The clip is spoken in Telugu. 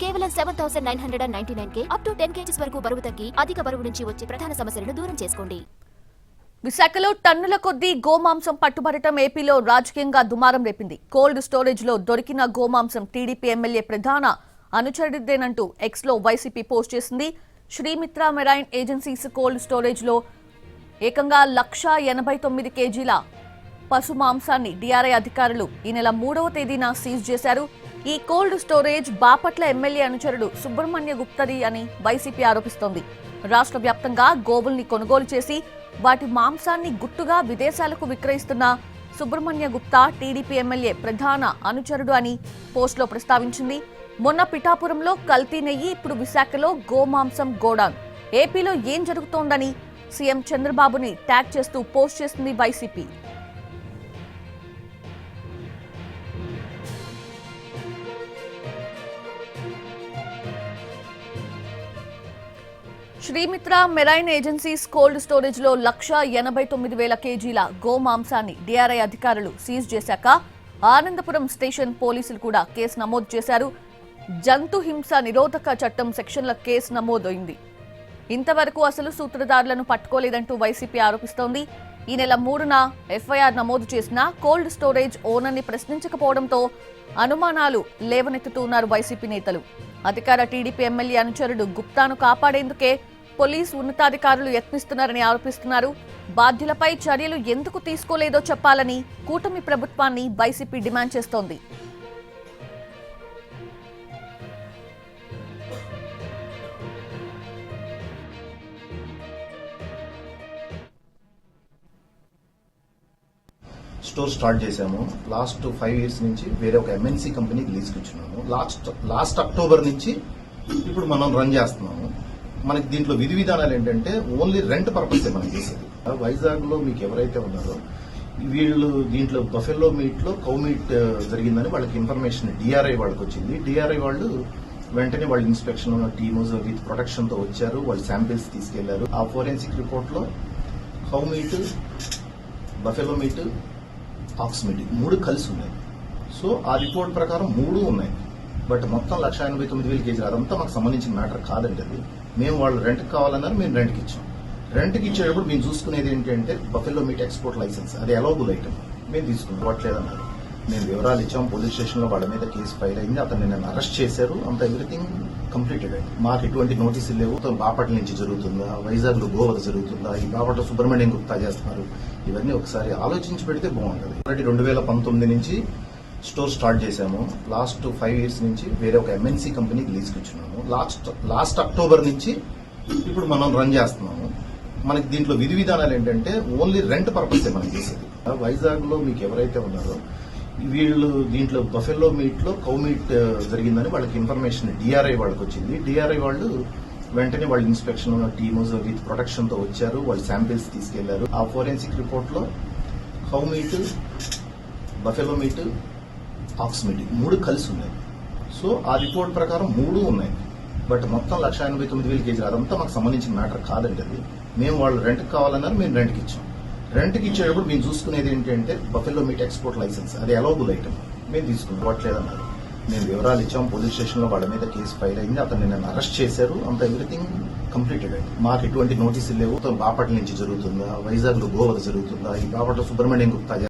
కేవలం seven thousand nine hundred and ninety nine K up to ten KGs వరకు బరువు తగ్గి అధిక బరువు నుంచి వచ్చే ప్రధాన సమస్యలను దూరం చేసుకోండి. విశాఖలో టన్నుల కొద్దీ గోమాంసం పట్టుబడటం ఏపీలో రాజకీయంగా దుమారం రేపింది. కోల్డ్ స్టోరేజ్లో దొరికిన గోమాంసం టీడీపీ ఎమ్మెల్యే ప్రధాన అనుచరుడిదేనంటూ ఎక్స్లో వైసీపీ పోస్ట్ చేసింది. శ్రీమిత్ర మెరైన్ ఏజెన్సీస్ కోల్డ్ స్టోరేజ్లో ఏకంగా లక్ష ఎనభై తొమ్మిది కేజీల పశు మాంసాన్ని డిఆర్ఐ అధికారులు ఈ నెల మూడవ తేదీన సీజ్ చేశారు. ఈ కోల్డ్ స్టోరేజ్ బాపట్ల ఎమ్మెల్యే అనుచరుడు సుబ్రహ్మణ్య గుప్తది అని వైసీపీ ఆరోపిస్తోంది. రాష్ట్ర వ్యాప్తంగా గోవుల్ని కొనుగోలు చేసి వాటి మాంసాన్ని గుట్టుగా విదేశాలకు విక్రయిస్తున్న సుబ్రహ్మణ్య గుప్తా టీడీపీ ఎమ్మెల్యే ప్రధాన అనుచరుడు అని పోస్టులో ప్రస్తావించింది. మొన్న పిఠాపురంలో కల్తీ నెయ్యి ఇప్పుడు విశాఖలో గోమాంసం గోడాన్. ఏపీలో ఏం జరుగుతోందని సీఎం చంద్రబాబుని ట్యాగ్ చేస్తూ పోస్ట్ చేస్తుంది YCP. Srimitra marine agencies cold స్టోరేజ్లో లక్ష ఎనభై తొమ్మిది వేల కేజీల గోమాంసాన్ని డిఆర్ఐ అధికారులు సీజ్ చేశాక ఆనందపురం స్టేషన్ పోలీసులు కూడా కేసు నమోదు చేశారు. జంతు హింస నిరోధక చట్టం సెక్షన్ల కేసు నమోదైంది. ఇంతవరకు అసలు సూత్రధారులను పట్టుకోలేదంటూ వైసీపీ ఆరోపిస్తోంది. ఈ నెల మూడున ఎఫ్ఐఆర్ నమోదు చేసిన కోల్డ్ స్టోరేజ్ ఓనర్ని ప్రశ్నించకపోవడంతో అనుమానాలు లేవనెత్తుతున్నారు వైసీపీ నేతలు. అధికార టీడీపీ ఎమ్మెల్యే అనుచరుడు గుప్తాను కాపాడేందుకే పోలీసు ఉన్నతాధికారులు యత్నిస్తున్నారని ఆరోపిస్తున్నారు. బాధ్యులపై చర్యలు ఎందుకు తీసుకోలేదో చెప్పాలని కూటమి ప్రభుత్వాన్ని వైసీపీ డిమాండ్ చేస్తోంది. స్టోర్ స్టార్ట్ చేశాము. లాస్ట్ ఫైవ్ ఇయర్స్ నుంచి వేరే ఒక ఎంఎన్సీ కంపెనీకి లీజ్కి ఇచ్చినాము లాస్ట్ లాస్ట్ అక్టోబర్ నుంచి ఇప్పుడు మనం రన్ చేస్తున్నాము. మనకి దీంట్లో విధి విధానాలు ఏంటంటే ఓన్లీ రెంట్ పర్పస్ మనం చేసేది వైజాగ్లో మీకు ఎవరైతే ఉన్నారో వీళ్ళు దీంట్లో బఫెల్లో మీట్లో కౌ మీట్ జరిగిందని వాళ్ళకి ఇన్ఫర్మేషన్ డిఆర్ఐ వాళ్ళకి వచ్చింది. డిఆర్ఐ వాళ్ళు వెంటనే వాళ్ళ ఇన్స్పెక్షన్ టీమ్ విత్ ప్రొటెక్షన్తో వచ్చారు వాళ్ళు శాంపిల్స్ తీసుకెళ్ళారు. ఆ ఫోరెన్సిక్ రిపోర్ట్లో cow meat buffalo meat ox meat మూడు కలిసి ఉన్నాయి. సో ఆ రిపోర్ట్ ప్రకారం మూడు ఉన్నాయి. బట్ మొత్తం లక్ష ఎనభై తొమ్మిది వేల కేజీలు అదంతా మాకు సంబంధించిన మ్యాటర్ కాదండి అది. మేము వాళ్ళు రెంట్ కావాలన్నారు మేము రెంట్కి ఇచ్చాం. రెంట్కి ఇచ్చేటప్పుడు మేము చూసుకునేది ఏంటంటే బఫెల్లో మీట్ ఎక్స్పోర్ట్ లైసెన్స్ అది అలౌబుల్ ఐటమ్ మేము తీసుకున్నాం. ఇవ్వట్లేదన్నారు మేము వివరాలు ఇచ్చాం. పోలీస్ స్టేషన్లో వాళ్ళ మీద కేసు ఫైల్ అయింది. అతను నేను అరెస్ట్ చేశారు. అంత ఎవ్రీథింగ్ కంప్లీటెడ్ అయింది మాకు ఎటువంటి నోటీసులు లేవు. బాపట్ల నుంచి జరుగుతుందా? వైజాగ్లో లో జరుగుతుందా? ఈ బాపట్ల సుబ్రహ్మణ్యం గుప్తా చేస్తున్నారు. ఇవన్నీ ఒకసారి ఆలోచించి పెడితే బాగుంటుంది. ఆల్రెడీ రెండు వేల పంతొమ్మిది నుంచి స్టోర్ స్టార్ట్ చేశాము. లాస్ట్ ఫైవ్ ఇయర్స్ నుంచి వేరే ఒక ఎంఎన్సీ కంపెనీకి లీజ్కి లాస్ట్ లాస్ట్ అక్టోబర్ నుంచి ఇప్పుడు మనం రన్ చేస్తున్నాము. మనకి దీంట్లో విధి విధానాలు ఏంటంటే ఓన్లీ రెంట్ పర్పస్ మనం చేసేది. వైజాగ్లో మీకు ఎవరైతే ఉన్నారో వీళ్ళు దీంట్లో బఫెల్లో మీట్లో కౌ మీట్ జరిగిందని వాళ్ళకి ఇన్ఫర్మేషన్ డిఆర్ఐ వాళ్ళకి వచ్చింది. డిఆర్ఐ వాళ్ళు వెంటనే వాళ్ళ ఇన్స్పెక్షన్ టీమ్స్ విత్ ప్రొటెక్షన్తో వచ్చారు. వాళ్ళు శాంపిల్స్ తీసుకెళ్ళారు. ఆ ఫోరెన్సిక్ రిపోర్ట్లో cow meat buffalo meat ox మూడు కలిసి ఉన్నాయి. సో ఆ రిపోర్ట్ ప్రకారం మూడు ఉన్నాయి. బట్ మొత్తం లక్ష ఎనభై తొమ్మిది వేల కేజీలు అదంతా మాకు సంబంధించిన మ్యాటర్ కాదండి అది. మేము వాళ్ళు రెంట్ కావాలన్నారు మేము రెంట్కి ఇచ్చాం. రెంట్కి ఇచ్చేటప్పుడు మేము చూసుకునేది ఏంటంటే బఫెల్లో మీట్ ఎక్స్పోర్ట్ లైసెన్స్ అది అలౌబుల్ ఐటమ్ మేము తీసుకున్నాం ఇవ్వట్లేదన్నారు మేము వివరాలు ఇచ్చాం పోలీస్ స్టేషన్లో వాళ్ళ మీద కేసు ఫైల్ అయింది అతన్ని నేను అరెస్ట్ చేశారు. అంత ఎవ్రీథింగ్ కంప్లీటెడ్ అయింది మాకు ఎటువంటి నోటీసులు లేవు. బాపట్ల నుంచి జరుగుతుందా? వైజాగ్లో గోవా జరుగుతుందా? ఈ బాపట్ల సుబ్రహ్మణ్యం గుప్తా